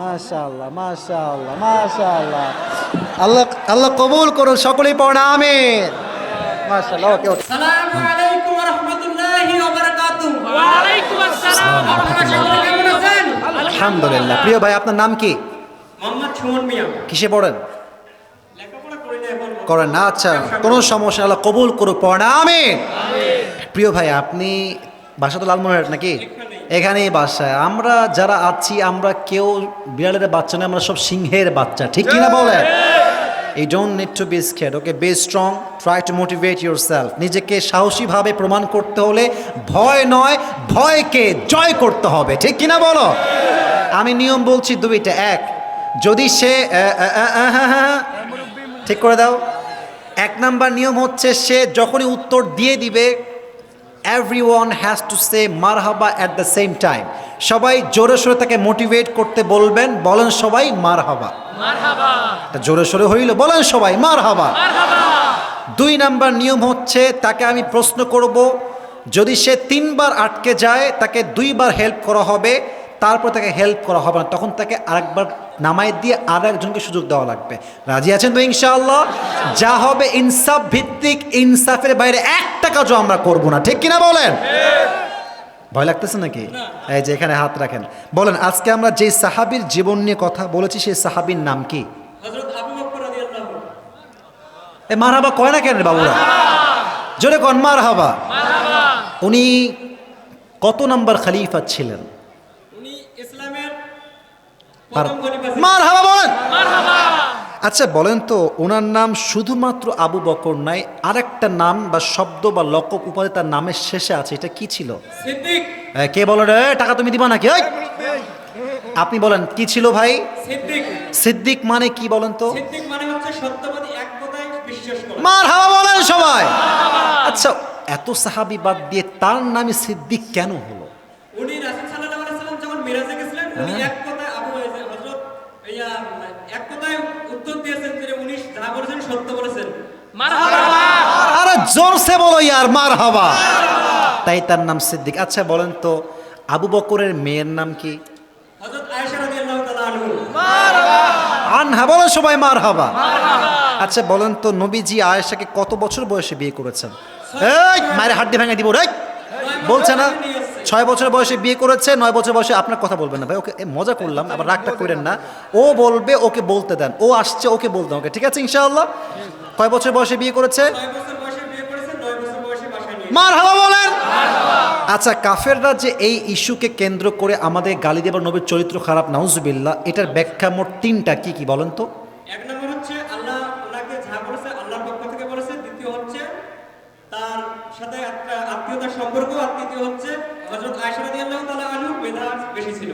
মাশাআল্লাহ মাশাআল্লাহ মাশাআল্লাহ। আল্লাহ আল্লাহ কবুল করুন সকলেই পড়া আমিন। মাশাআল্লাহ ওকে ওকে। সালামু আলাইকুম ওয়া রাহমাতুল্লাহি ওয়া বারাকাতুহু ওয়ালাইকুম আসসালাম আপনারা সকলে কেমন আছেন আলহামদুলিল্লাহ। প্রিয় ভাই আপনার নাম কি? মোহাম্মদ সুমন মিয়া। কিসে পড়েন? লেখাপড়া করি না এখন। করেন না আচ্ছা কোনো সমস্যা আল্লাহ কবুল করুক পড়া আমিন। প্রিয় ভাই আপনি বাসা তো লালমোহন নাকি এখানেই বাসায়। আমরা যারা আছি আমরা কেউ বিড়ালের বাচ্চা না আমরা সব সিংহের বাচ্চা। ঠিক কিনা বলে এই don't need to be scared okay be strong try to motivate yourself নিজেকে সাহসীভাবে প্রমাণ করতে হলে ভয় নয় ভয়কে জয় করতে হবে। ঠিক কিনা বলো? আমি নিয়ম বলছি দুইটা। এক যদি সে ঠিক করে দাও। এক নাম্বার নিয়ম হচ্ছে সে যখনই উত্তর দিয়ে দিবে everyone has to say মার হাবা অ্যাট দ্য সেম টাইম সবাই জোরে সোরে তাকে মোটিভেট করতে বলবেন বলেন সবাই মার হাবা মারহাবা জোরে সোরে হইল বলেন সবাই মার হাবা মারহাবা দুই নাম্বার নিয়ম হচ্ছে তাকে আমি প্রশ্ন করব যদি সে তিনবার আটকে যায় তাকে দুইবার হেল্প করা হবে তারপর তাকে হেল্প করা হবে না। তখন তাকে আরেকবার নামাই দিয়ে আর একজনকে সুযোগ দেওয়া লাগবে। রাজি আছেন তো ইনশাআল্লাহ? যা হবে ইনসাফ ভিত্তিক ইনসাফের বাইরে একটা কাজও আমরা করব না। ঠিক কিনা বলেন? ভয় লাগতেছে নাকি? এই যে এখানে হাত রাখেন। বলেন আজকে আমরা যে সাহাবীর জীবন নিয়ে কথা বলেছি সেই সাহাবীর নাম কি? এ মার হাবা কয় না কেন রে বাবুরা? জোরে কন মার হাবা মারহাবা। উনি কত নাম্বার খালিফা ছিলেন উনি ইসলামের প্রথম খলিফা ছিলেন। মার হাবা বলেন। আচ্ছা বলেন তো ওনার নাম শুধুমাত্র আবু বকর নাই আরেকটা নাম বা শব্দ বা লকব উপাধি তার নামের শেষে আছে এটা কি ছিল? কে বলো রে? টাকা তুমি দিবা নাকি! আপনি বলেন কি ছিল ভাই? সিদ্দিক। সিদ্দিক মানে কি বলেন তো? সিদ্দিক মানে হচ্ছে সত্যবাদী এক কথায় বিশ্বাস করা। মার হাওয়া বলেন সবাই! আচ্ছা এত সাহাবি বাদ দিয়ে তার নামে সিদ্দিক কেন হলো? উনি রাসূল সাল্লাল্লাহু আলাইহি যখন মিরাজে গেছিলেন উনি হ্যাঁ। এক কথায় আবু হযরত ইয়া এক কথায় উত্তর দিয়েছেন যে উনি যা বলেছেন সত্য বলেছেন। আরে জোরসে বলো ইয়ার মার হাবা তাই তার নাম সিদ্দিক। আচ্ছা বলেন তো আবু বকরের মেয়ের নাম কি? হযরত আয়েশা রাদিয়াল্লাহু তাআলা আনহু। আনহা বলেন সবাই মার হাবা আচ্ছা বলেন তো নবীজি আয়েশাকে কত বছর বয়সে বিয়ে করেছেন? এই মায়ের হাড্ডি ভেঙে দিব রে বলছে না? ছয় বছর বয়সে বিয়ে করেছে, নয় বছর বয়সে আপনার কথা বলবেন না ভাই। ওকে মজা করলাম, আবার রাগটা করেন না। ও বলবে, ওকে বলতে দেন। ও আসছে, ওকে বলতে ওকে, ঠিক আছে, ইনশাআল্লাহ? কয় বছর বয়সে বিয়ে করেছে? মার হাওয়া বলেন। আচ্ছা কাফেররা যে এই ইস্যুকে কেন্দ্র করে আমাদের গালি দেবার নবীর চরিত্র খারাপ, নাউজুবিল্লাহ, এটার ব্যাখ্যা মোট তিনটা, কি কি বলেন তো? সাথে একটা আত্মীয়তার সম্পর্ক, আর তৃতীয় হচ্ছে হযরত আয়েশা রাদিয়াল্লাহু তাআলা আনহু মেধা বেশি ছিল।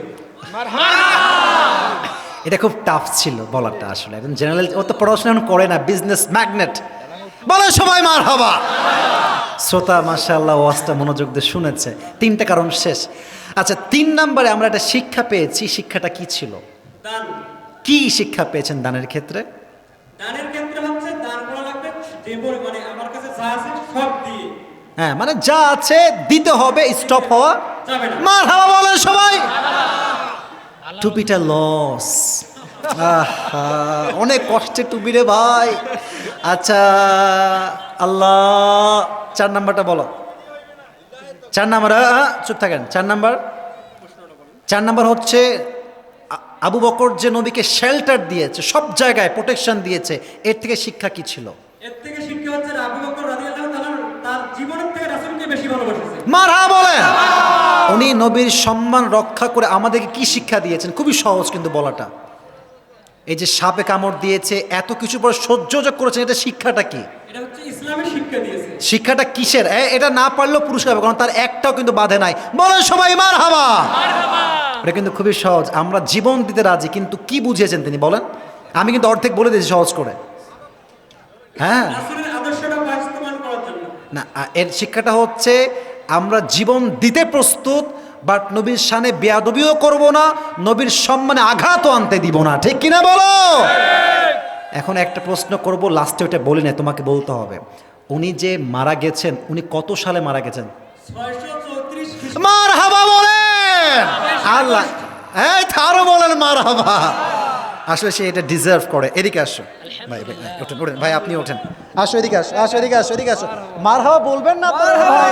এটা খুব টাফ ছিল বলাটা আসলে। একজন জেনারেল ও তো পড়াশোনা এখন করে না বিজনেস ম্যাগনেট বলে সবাই মার হবা শ্রোতা মাশাআল্লাহ ওয়াজটা মনোযোগ দিয়ে শুনেছে। তিনটা কারণ শেষ। আচ্ছা তিন নম্বরে আমরা একটা শিক্ষা পেয়েছি শিক্ষাটা কি ছিল? দান। কি শিক্ষা পেয়েছেন দানের ক্ষেত্রে? দানের ক্ষেত্রে হচ্ছে দান করা লাগবে যে পরিমাণে আমার কাছে যা আছে সব দিয়ে। হ্যাঁ মানে যা আছে দিতে হবে স্টপ হওয়া মার হাওয়া বলেন সবাই। টুপিটা লস অনেক কষ্টে টুপি রে ভাই। আচ্ছা আল্লাহ চার নাম্বারটা বলো। চার নাম্বার চুপ থাকেন। চার নাম্বার চার নাম্বার হচ্ছে আবু বকর যে নবীকে শেল্টার দিয়েছে সব জায়গায় প্রোটেকশন দিয়েছে এর থেকে শিক্ষা কি ছিল এর থেকে শিক্ষা হচ্ছে যে আবু বকর রাদিয়াল্লাহু তাআলা তার জীবনের থেকে রাসূলকে বেশি ভালোবাসেছে মারহা বলেন। উনি নবীর সম্মান রক্ষা করে আমাদেরকে কি শিক্ষা দিয়েছেন? খুবই সহজ কিন্তু বলাটা। এই যে সাপে কামড় দিয়েছে এত কিছু পর সহ্য করেছেন এটা শিক্ষাটা কি? এটা হচ্ছে ইসলামের শিক্ষা দিয়েছে। শিক্ষাটা কিসের? এ, এটা না পারলেও পুরস্কার হবে কারণ তার একটাও কিন্তু বাধে নাই। বলেন সবাই মার হাবা এটা কিন্তু খুবই সহজ। আমরা জীবন দিতে রাজি কিন্তু কি বুঝিয়েছেন তিনি বলেন? আমি কিন্তু অর্ধেক বলে দিয়েছি সহজ করে। হ্যাঁ? না এর শিক্ষাটা হচ্ছে আমরা জীবন দিতে প্রস্তুত বাট নবীর সানে বেয়াদবিও করব না, নবীর সম্মানে আঘাতও আনতে দিব না। ঠিক কিনা বলো? এখন একটা প্রশ্ন করব লাস্টে ওটা বলি না তোমাকে বলতে হবে। উনি যে মারা গেছেন, উনি কত সালে মারা গেছেন? 634 মার হাবা বলেন! আল্লাহ হ্যাঁ তারও বলেন মার হাবা আসলে সে এটা ডিজার্ভ করে। এদিকে আসো। ভাই ভাই ভাই, ওঠেন ওঠেন ভাই আপনি ওঠেন। আসো এদিকে আসো আসো এদিকে আসো এদিকে আসো। মার হাবা বলবেন না আপনারা ভাই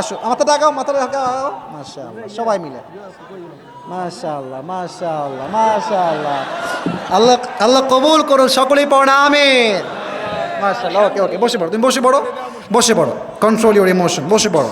আসো মাথা দাগাও মাথা দাগাও মাশাআল্লাহ সবাই মিলে। মাশাআল্লাহ মাশাআল্লাহ মাশাআল্লাহ। আল্লাহ আল্লাহ কবুল করুন সকলেই পড়ুন আমিন। মাশাআল্লাহ ওকে ওকে বসে পড়ো তুমি বসে পড়ো বসে পড়ো। কন্ট্রোল ইউর ইমোশন বসে পড়ো।